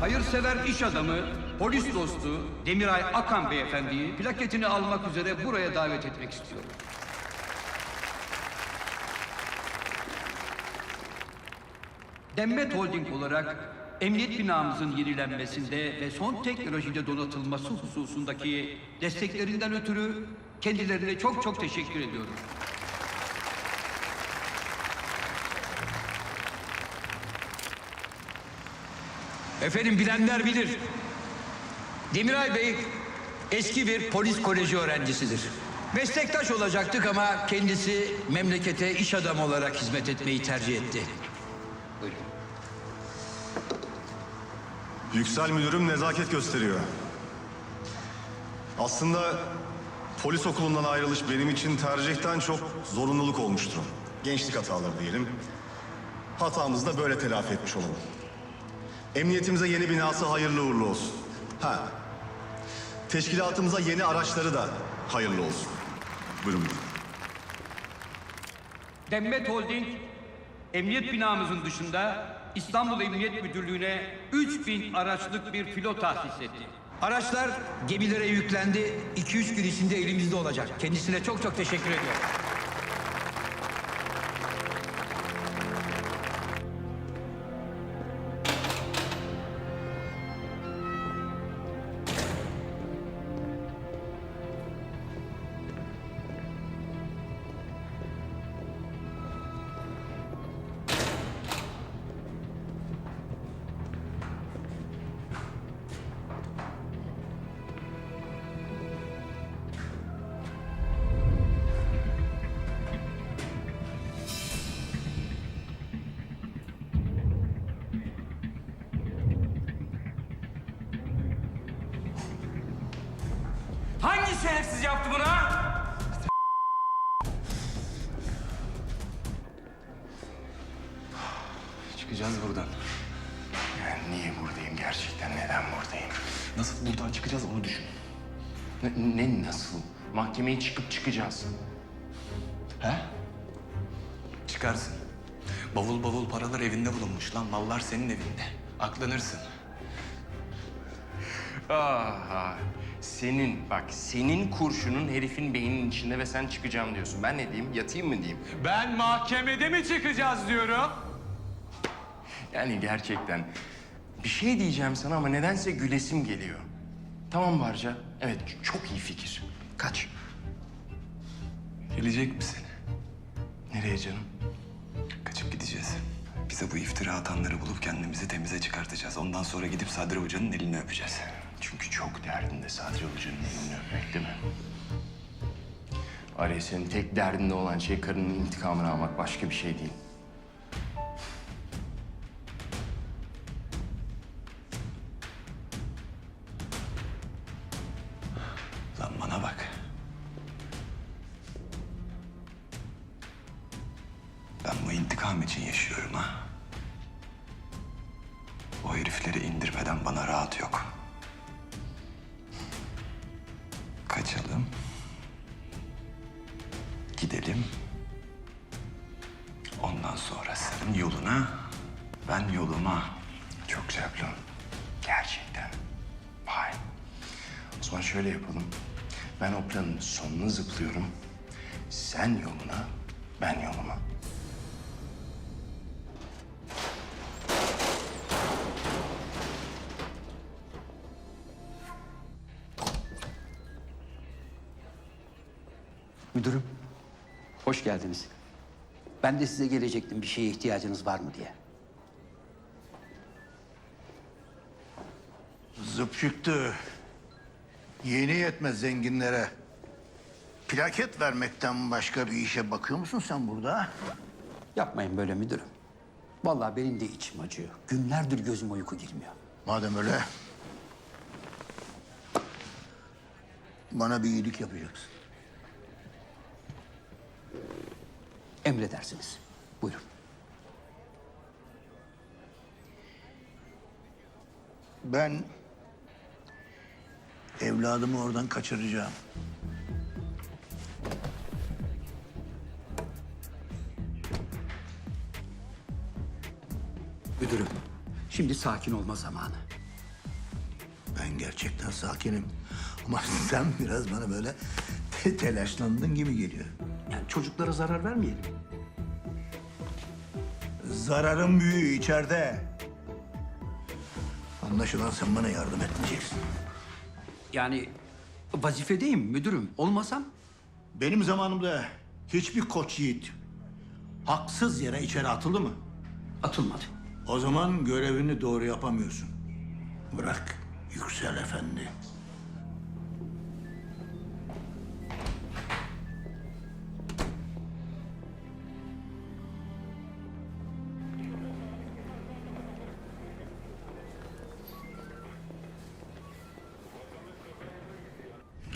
hayırsever iş adamı, polis dostu Demiray Akan beyefendiyi plaketini almak üzere buraya davet etmek istiyorum. Demmet Holding olarak emniyet binamızın yenilenmesinde ve son teknolojide donatılması hususundaki desteklerinden ötürü kendilerine çok çok teşekkür ediyorum. Efendim bilenler bilir. Demiray Bey eski bir polis koleji öğrencisidir. Meslektaş olacaktık ama kendisi memlekete iş adamı olarak hizmet etmeyi tercih etti. Buyurun. Yüksel müdürüm nezaket gösteriyor. Aslında polis okulundan ayrılış benim için tercihten çok zorunluluk olmuştur. Gençlik hataları diyelim. Hatamızı da böyle telafi etmiş olalım. Emniyetimize yeni binası hayırlı uğurlu olsun. Ha. Teşkilatımıza yeni araçları da hayırlı olsun. Buyurun müdürüm. Demmet Holding, emniyet binamızın dışında İstanbul Emniyet Müdürlüğü'ne 3000 araçlık bir filo tahsis etti. Araçlar gemilere yüklendi. 2-3 gün içinde elimizde olacak. Kendisine çok çok teşekkür ediyorum. Şerefsiz yaptı bunu ha? Çıkacağız buradan. Ben niye buradayım gerçekten? Neden buradayım? Nasıl buradan çıkacağız onu düşün. Ne, ne nasıl? Mahkemeye çıkıp çıkacağız. He? Çıkarsın. Bavul bavul paralar evinde bulunmuş lan. Mallar senin evinde. Aklanırsın. Aha. Senin bak senin kurşunun herifin beyninin içinde ve sen çıkacağım diyorsun. Ben ne diyeyim? Yatayım mı diyeyim? Ben mahkemede mi çıkacağız diyorum? Yani gerçekten bir şey diyeceğim sana ama nedense gülesim geliyor. Tamam Barca. Evet çok iyi fikir. Kaç. Gelecek misin? Nereye canım? Kaçıp gideceğiz. Bize bu iftira atanları bulup kendimizi temize çıkartacağız. Ondan sonra gidip Sadri Hoca'nın elini öpeceğiz. Çünkü çok derdinde Sadri Hoca'nın elini öpmek değil mi? Arya senin tek derdinde olan şey karının intikamını almak başka bir şey değil. Lan bana bak. Ben bu intikam için yaşıyorum ha. O herifleri indirmeden bana rahat yok. Ben yoluma. Çok plan. Gerçekten. Vay. O zaman şöyle yapalım. Ben o planın sonuna zıplıyorum. Sen yoluna, ben yoluma. Müdürüm, hoş geldiniz. Ben de size gelecektim bir şeye ihtiyacınız var mı diye. Zıp çıktı. Yeni yetmez zenginlere. Plaket vermekten başka bir işe bakıyor musun sen burada? Yapmayın böyle müdürüm. Vallahi benim de içim acıyor. Günlerdir gözüm uyku girmiyor. Madem öyle... Bana bir iyilik yapacaksın. Emredersiniz. Buyurun. Ben evladımı oradan kaçıracağım. Müdürüm, şimdi sakin olma zamanı. Ben gerçekten sakinim. Ama sen biraz bana böyle te- telaşlandın gibi geliyor. Yani çocuklara zarar vermeyelim. Zararın büyüğü içeride. Anlaşılan sen bana yardım etmeyeceksin. Yani vazifedeyim müdürüm. Olmasam Benim zamanımda hiçbir koç yiğit haksız yere içeri atıldı mı? atılmadı. O zaman görevini doğru yapamıyorsun. Bırak Yüksel Efendi.